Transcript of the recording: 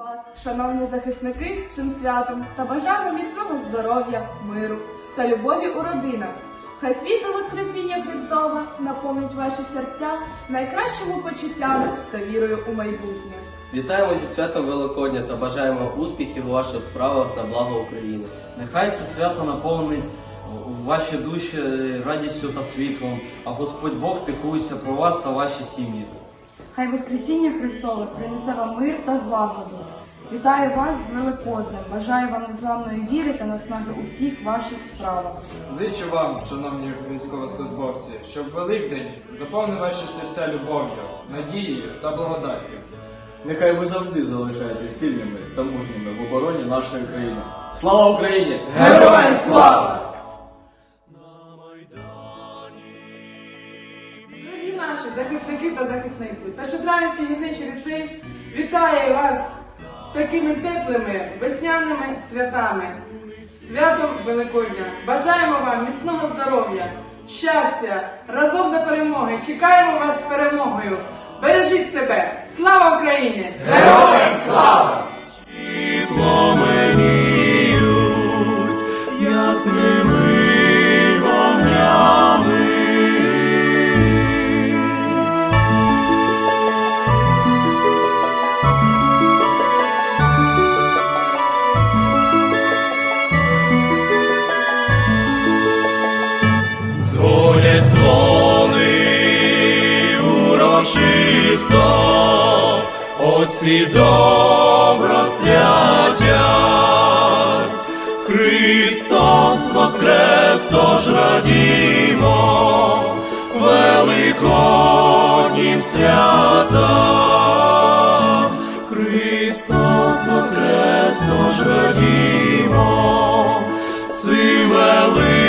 вас, шановні захисники, з цим святом та бажаємо міцного здоров'я, миру та любові у родинах. Хай світло Воскресіння Христова наповнить ваші серця найкращими почуттями та вірою у майбутнє. Вітаємо зі святом Великодня та бажаємо успіхів у ваших справах на благо України. Нехай це свято наповнить ваші душі радістю та світлом, а Господь Бог піклується про вас та ваші сім'ї. Хай Воскресіння Христове принесе вам мир та злагоду. Вітаю вас з Великоднем, бажаю вам незламної віри та наснаги у всіх ваших справах. Зичу вам, шановні військовослужбовці, щоб Великдень заповнив ваші серця любов'ю, надією та благодаттю. Нехай ви завжди залишаєтесь сильними та мужніми в обороні нашої країни. Слава Україні! Героям слава! Захисники та захисниці, Першотравенський гірничий ліцей вітає вас з такими теплими весняними святами, святом Великодня. Бажаємо вам міцного здоров'я, щастя, разом до перемоги. Чекаємо вас з перемогою. Бережіть себе! Слава Україні! Героям слава! пламеніють ясними урочисто, отці добро святять. Христос воскрес, тож радімо, великоднім святам. Христос воскрес, тож радімо, цим великим